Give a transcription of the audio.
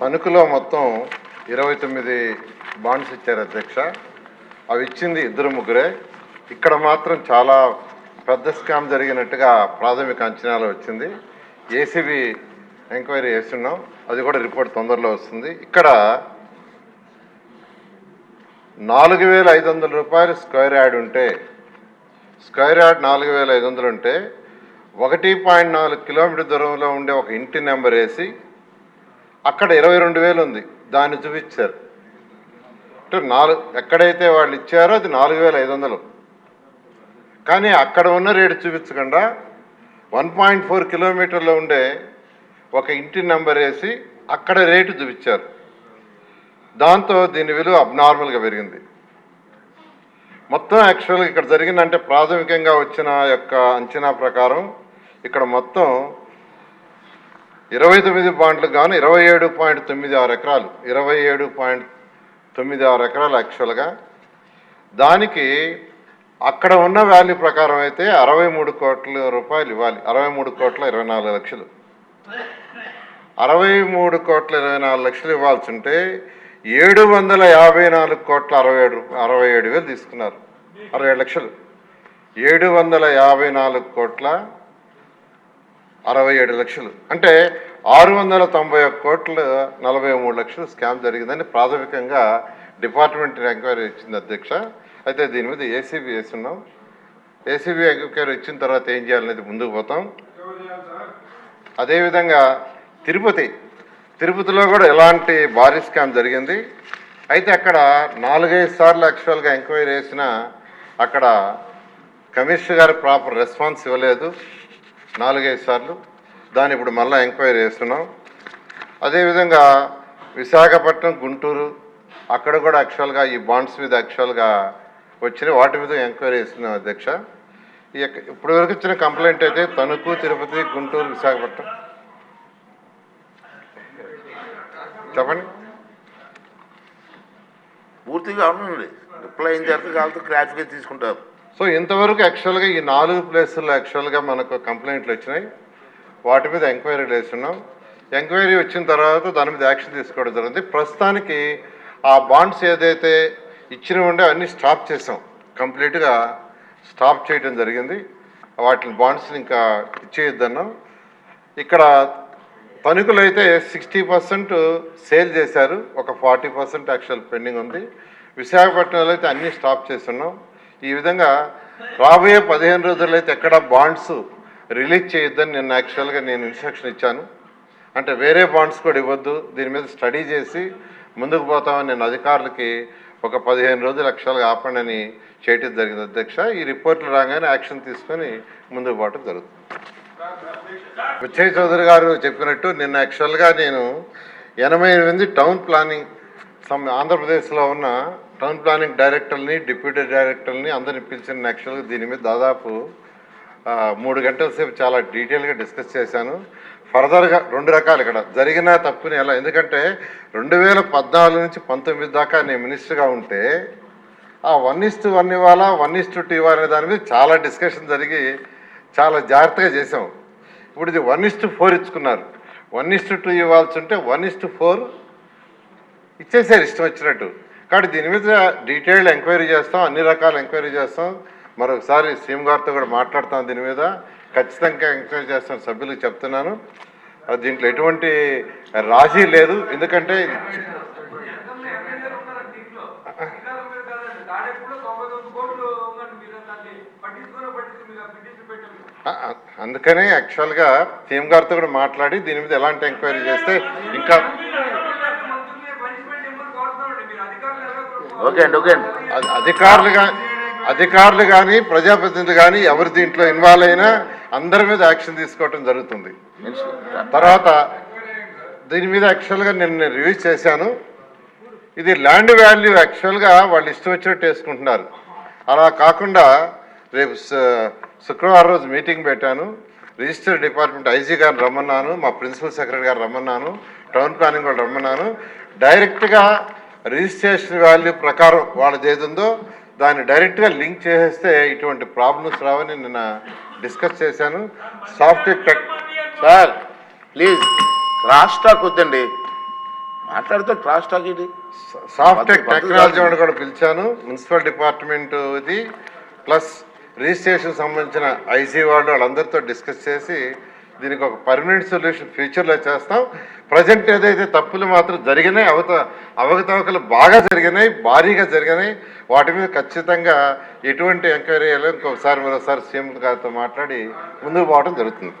తణుకులో మొత్తం ఇరవై తొమ్మిది బాండ్స్ ఇచ్చారు అధ్యక్ష. అవి ఇచ్చింది ఇద్దరు ముగ్గురే. ఇక్కడ మాత్రం చాలా పెద్ద స్కామ్ జరిగినట్టుగా ప్రాథమిక అంచనాలు వచ్చింది. ఏసీబీ ఎంక్వైరీ చేస్తున్నాం. అది కూడా రిపోర్ట్ తొందరలో వస్తుంది. ఇక్కడ నాలుగు వేల ఐదు వందల రూపాయలు స్క్వేర్ యార్డ్ ఉంటే స్క్వేర్ యార్డ్ నాలుగు వేల ఐదు వందలు ఉంటే ఒకటి పాయింట్ నాలుగు కిలోమీటర్ దూరంలో ఉండే ఒక ఇంటి నెంబర్ వేసి అక్కడ ఇరవై రెండు వేలు ఉంది. దాన్ని చూపించారు. అంటే నాలుగు ఎక్కడైతే వాళ్ళు ఇచ్చారో అది నాలుగు వేల ఐదు వందలు. కానీ అక్కడ ఉన్న రేటు చూపించకుండా వన్ పాయింట్ ఫోర్ కిలోమీటర్లో ఉండే ఒక ఇంటి నెంబర్ వేసి అక్కడ రేటు చూపించారు. దాంతో దీని విలువ అబ్నార్మల్గా పెరిగింది. మొత్తం యాక్చువల్గా ఇక్కడ జరిగిందంటే ప్రాథమికంగా వచ్చిన యొక్క అంచనా ప్రకారం ఇక్కడ మొత్తం ఇరవై తొమ్మిది పాయింట్లు గాను ఇరవై ఏడు పాయింట్ తొమ్మిది ఆరు ఎకరాలు. ఇరవై ఏడు పాయింట్ తొమ్మిది ఆరు ఎకరాలు యాక్చువల్గా. దానికి అక్కడ ఉన్న వాల్యూ ప్రకారం అయితే అరవై మూడు కోట్ల రూపాయలు ఇవ్వాలి. అరవై మూడు కోట్ల ఇరవై నాలుగు లక్షలు. అరవై మూడు కోట్ల ఇరవై నాలుగు లక్షలు ఇవ్వాల్సి ఉంటే ఏడు వందల యాభై నాలుగు కోట్ల అరవై ఏడు అరవై ఏడు వేలు తీసుకున్నారు. అరవై ఏడు లక్షలు. ఏడు వందల యాభై నాలుగు కోట్ల అరవై ఏడు లక్షలు. అంటే ఆరు వందల తొంభై ఒక్క కోట్ల నలభై మూడు లక్షలు స్కామ్ జరిగిందని ప్రాథమికంగా డిపార్ట్మెంట్ ఎంక్వైరీ ఇచ్చింది అధ్యక్ష. అయితే దీని మీద ఏసీబీ వేస్తున్నాం. ఏసీబీ ఎంక్వైరీ ఇచ్చిన తర్వాత ఏం చేయాలనేది ముందుకు పోతాం. అదేవిధంగా తిరుపతి తిరుపతిలో కూడా ఎలాంటి భారీ స్కామ్ జరిగింది. అయితే అక్కడ నాలుగైదు సార్లు యాక్చువల్గా ఎంక్వైరీ చేసిన అక్కడ కమిషనర్ గారు ప్రాపర్ రెస్పాన్స్ ఇవ్వలేదు. నాలుగైదు సార్లు. దాన్ని ఇప్పుడు మళ్ళీ ఎంక్వైరీ చేస్తున్నాం. అదేవిధంగా విశాఖపట్నం గుంటూరు అక్కడ కూడా యాక్చువల్గా ఈ బాండ్స్ మీద యాక్చువల్గా వచ్చినాయి. వాటి మీద ఎంక్వైరీ చేస్తున్నాం అధ్యక్ష. ఈ ఇప్పటి వరకు ఇచ్చిన కంప్లైంట్ అయితే తణుకు తిరుపతి గుంటూరు విశాఖపట్నం. చెప్పండి. పూర్తిగా అవునండి రిప్లై అయిన తర్వాత వాళ్ళతో క్లారిఫికే తీసుకుంటారు. సో ఇంతవరకు యాక్చువల్గా ఈ నాలుగు ప్లేసుల్లో యాక్చువల్గా మనకు కంప్లైంట్లు వచ్చినాయి. వాటి మీద ఎంక్వైరీలు వేస్తున్నాం ఎంక్వైరీ వచ్చిన తర్వాత దాని మీద యాక్షన్ తీసుకోవడం జరిగింది. ప్రస్తుతానికి ఆ బాండ్స్ ఏదైతే ఇచ్చిన ఉండే అన్నీ స్టాప్ చేసాం. కంప్లీట్గా స్టాప్ చేయడం జరిగింది. వాటిని బాండ్స్ని ఇంకా ఇచ్చేయొద్దన్నాం. ఇక్కడ తణుకులు అయితే సిక్స్టీ పర్సెంట్ సేల్ చేశారు. ఒక ఫార్టీ పర్సెంట్ యాక్చువల్ పెండింగ్ ఉంది. విశాఖపట్నంలో అయితే అన్నీ స్టాప్ చేస్తున్నాం. ఈ విధంగా రాబోయే పదిహేను రోజుల్లో అయితే ఎక్కడ బాండ్స్ రిలీజ్ చేయొద్దని నేను యాక్చువల్గా నేను ఇన్స్ట్రక్షన్ ఇచ్చాను. అంటే వేరే బాండ్స్ కూడా ఇవ్వద్దు. దీని మీద స్టడీ చేసి ముందుకు పోతామని నేను అధికారులకి ఒక పదిహేను రోజులు యాక్చువల్గా ఆపండి చేయటం జరిగింది అధ్యక్ష. ఈ రిపోర్ట్లు రాగానే యాక్షన్ తీసుకొని ముందుకు పోవటం జరుగుతుంది. విజయ్ చౌదరి గారు చెప్పినట్టు నిన్న యాక్చువల్గా నేను ఎనభై ఎనిమిది టౌన్ ప్లానింగ్ సమ్ ఆంధ్రప్రదేశ్లో ఉన్న టౌన్ ప్లానింగ్ డైరెక్టర్ని డిప్యూటీ డైరెక్టర్ని అందరిని పిలిచిన యాక్చువల్గా దీని మీద దాదాపు మూడు గంటల సేపు చాలా డీటెయిల్గా డిస్కస్ చేశాను. ఫర్దర్గా రెండు రకాలు ఇక్కడ. జరిగిన తప్పుని ఎలా ఎందుకంటే రెండు వేల పద్నాలుగు నుంచి పంతొమ్మిది దాకా నేను మినిస్టర్గా ఉంటే ఆ వన్ ఇస్టు వన్ ఇవ్వాలా వన్ ఇస్టు టూ ఇవ్వాలనే దాని మీద చాలా డిస్కషన్ జరిగి చాలా జాగ్రత్తగా చేసాం ఇప్పుడు ఇది వన్ ఇస్టు ఫోర్ ఇచ్చుకున్నారు. వన్ ఇస్టు టూ ఇవ్వాల్సి ఉంటే వన్ ఇస్టు ఫోర్ ఇచ్చేసారు ఇష్టం వచ్చినట్టు. కాబట్టి దీని మీద డీటెయిల్డ్ ఎంక్వైరీ చేస్తాం అన్ని రకాల ఎంక్వైరీ చేస్తాం. మరొకసారి సీఎం గారితో కూడా మాట్లాడతాం దీని మీద. ఖచ్చితంగా ఎంక్వైరీ చేస్తాం సభ్యులకు చెప్తున్నాను. దీంట్లో ఎటువంటి రాజీ లేదు. ఎందుకంటే అందుకనే యాక్చువల్గా సీఎం గారితో కూడా మాట్లాడి దీని మీద ఎలాంటి ఎంక్వైరీ చేస్తే ఇంకా ఓకే అండి ఓకే అండి. అధి- అధికారులు అధికారులు కానీ ప్రజాప్రతినిధులు కానీ ఎవరు దీంట్లో ఇన్వాల్వ్ అయినా అందరి మీద యాక్షన్ తీసుకోవటం జరుగుతుంది. తర్వాత దీని మీద యాక్చువల్గా నేను రివ్యూ చేశాను. ఇది ల్యాండ్ వాల్యూ యాక్చువల్గా వాళ్ళు ఇష్టం వచ్చినట్టు వేసుకుంటున్నారు. అలా కాకుండా రేపు శుక్రవారం రోజు మీటింగ్ పెట్టాను. రిజిస్టర్ డిపార్ట్మెంట్ ఐజీ గారిని రమ్మన్నాను. మా ప్రిన్సిపల్ సెక్రటరీ గారు రమ్మన్నాను. టౌన్ ప్లానింగ్ వాళ్ళు రమ్మన్నాను. డైరెక్ట్గా రిజిస్ట్రేషన్ వాల్యూ ప్రకారం వాళ్ళది ఏది ఉందో దాన్ని డైరెక్ట్గా లింక్ చేసేస్తే ఇటువంటి ప్రాబ్లమ్స్ రావని నిన్న డిస్కస్ చేశాను. Software tech sir please. Cross talk వద్దండి. మాట్లాడితే క్రాస్ టాక్ ఇది. సాఫ్ట్ టెక్ పద్ధతి టెక్నాలజీ వాడిని కూడా పిలిచాను. మున్సిపల్ డిపార్ట్మెంట్ ఇది. ప్లస్ రిజిస్ట్రేషన్ సంబంధించిన ఐసీ వాళ్ళు వాళ్ళందరితో డిస్కస్ చేసి దీనికి ఒక పర్మనెంట్ సొల్యూషన్ ఫ్యూచర్లో చేస్తాం. ప్రజెంట్ ఏదైతే తప్పులు మాత్రం జరిగినాయి అవత అవకతవకలు బాగా జరిగినాయి భారీగా జరిగినాయి వాటి మీద ఖచ్చితంగా ఎటువంటి ఎంక్వైరీ ఇంకొకసారి మరోసారి సీఎం గారితో మాట్లాడి ముందుకు పోవడం జరుగుతుంది.